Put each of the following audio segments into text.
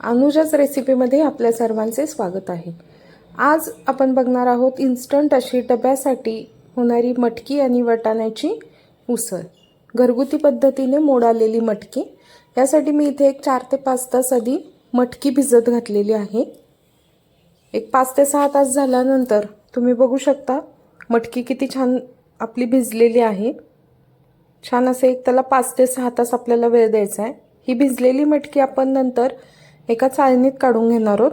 अनुजाच रेसिपीमध्ये आपल्या सर्वांचे स्वागत आहे. आज आपण बघणार आहोत इन्स्टंट अशी डब्यासाठी होणारी मटकी आणि वटाण्याची उसळ. घरगुती पद्धतीने मोडालेली मटकी. यासाठी मी इथे एक चार ते पाच तास आधी मटकी भिजत घातलेली आहे. एक पाच ते सहा तास झाल्यानंतर तुम्ही बघू शकता मटकी किती छान आपली भिजलेली आहे. छान असे एक त्याला पाच ते सहा तास आपल्याला वेळ द्यायचा आहे. ही भिजलेली मटकी आपण नंतर एका चाळणीत काढून घेणार आहोत.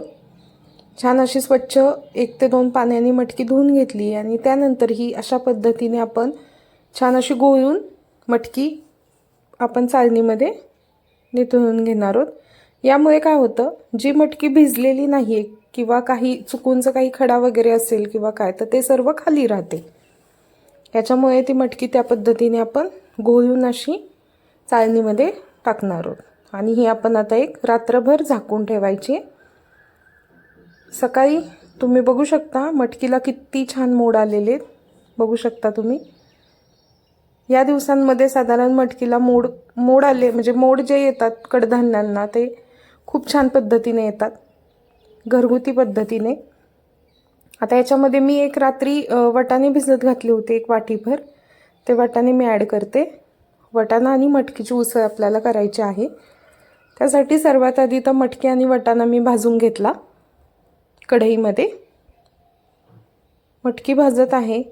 छान अशी स्वच्छ एक ते दोन पाण्याने मटकी धुवून घेतली आणि त्यानंतर ही अशा पद्धतीने आपण छान अशी गोळून मटकी आपण चाळणीमध्ये निथळून घेणार आहोत. यामुळे काय होतं जी मटकी भिजलेली नाही आहे किंवा काही चुकूनचं काही खडा वगैरे असेल किंवा काय तर ते सर्व खाली राहते. याच्यामुळे ती मटकी त्या पद्धतीने आपण गोळून अशी चाळणीमध्ये टाकणार आहोत. आणि ही आपण आता एक रात्रभर झाकून ठेवायची. सकाळी तुम्ही बघू शकता मटकीला किती छान मोड आलेले आहेत. बघू शकता तुम्ही. या दिवसांमध्ये साधारण मटकीला मोड मोड आले म्हणजे मोड जे येतात कडधान्यांना ते खूप छान पद्धतीने येतात. घरगुती पद्धतीने. आता याच्यामध्ये मी एक रात्री वटाणे भिजत घातले होते एक वाटीभर. ते वटाणे मी ॲड करते. वटाणा आणि मटकीची उसळ आपल्याला करायची आहे. त्यासाठी सर्वात आधी तर मटकी आणि वटाणा मी भाजून घेतला कढईमध्ये. मटकी भाजत आहे.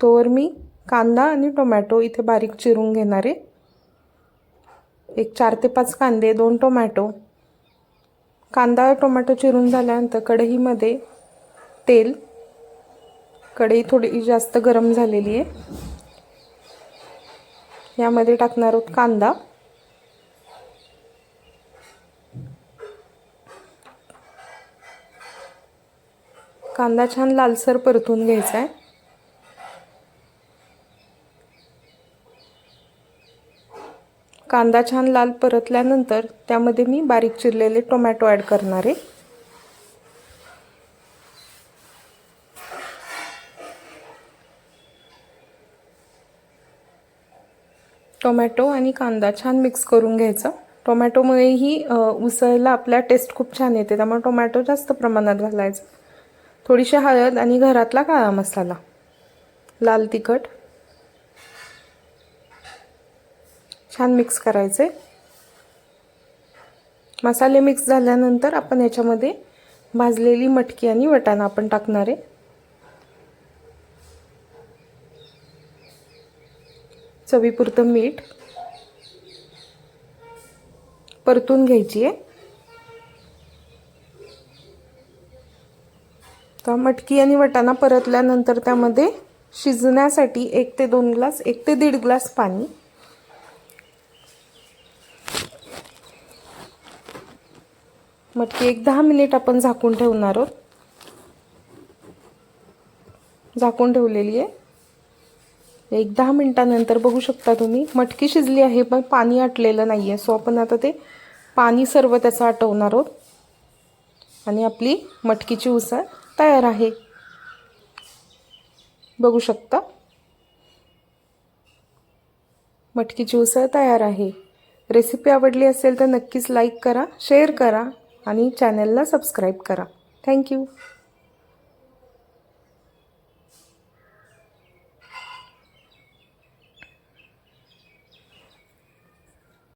तोवर मी कांदा आणि टोमॅटो इथे बारीक चिरून घेणारे. एक चार ते पाच कांदे दोन टोमॅटो. कांदा टोमॅटो चिरून झाल्यानंतर कढईमध्ये तेल. कढई थोडी जास्त गरम झालेली आहे. यामध्ये टाकणार आहोत कांदा. कांदा छान लालसर परतून घ्यायचा आहे. कांदा छान लाल परतल्यानंतर त्यामध्ये मी बारीक चिरलेले टोमॅटो ॲड करणार आहे. टोमॅटो आणि कांदा छान मिक्स करून घ्यायचा. टोमॅटोमुळेही उसळला आपल्या टेस्ट खूप छान येते त्यामुळे टोमॅटो जास्त प्रमाणात घालायचं. थोडीशी हळद आणि घरातला काळा मसाला. लाल तिखट. छान मिक्स करायचे. मसाले मिक्स झाल्यानंतर आपण याच्यामध्ये भाजलेली मटकी आणि वटाणा आपण टाकणार आहे. चवीपुरतं मीठ परतून घ्यायची आहे. तर मटकी आणि वटाणा परतल्यानंतर त्यामध्ये शिजण्यासाठी एक ते दोन ग्लास एक ते दीड ग्लास पाणी. मटकी एक दहा मिनिट आपण झाकून ठेवणार आहोत. झाकून ठेवलेली आहे. एक दहा मिनटानंतर बघू शकता तुम्ही मटकी शिजली आहे पण पाणी आटलेलं नाही आहे सो आपण आता ते पाणी सर्व त्याचं आटवणार आहोत. आणि आपली मटकीची उसळ. तयार आहे. बघू शकता. मटकीची उसळ तयार आहे. रेसिपी आवडली असेल तर नक्कीच लाईक करा शेअर करा आणि चॅनलला सबस्क्राईब करा. थँक्यू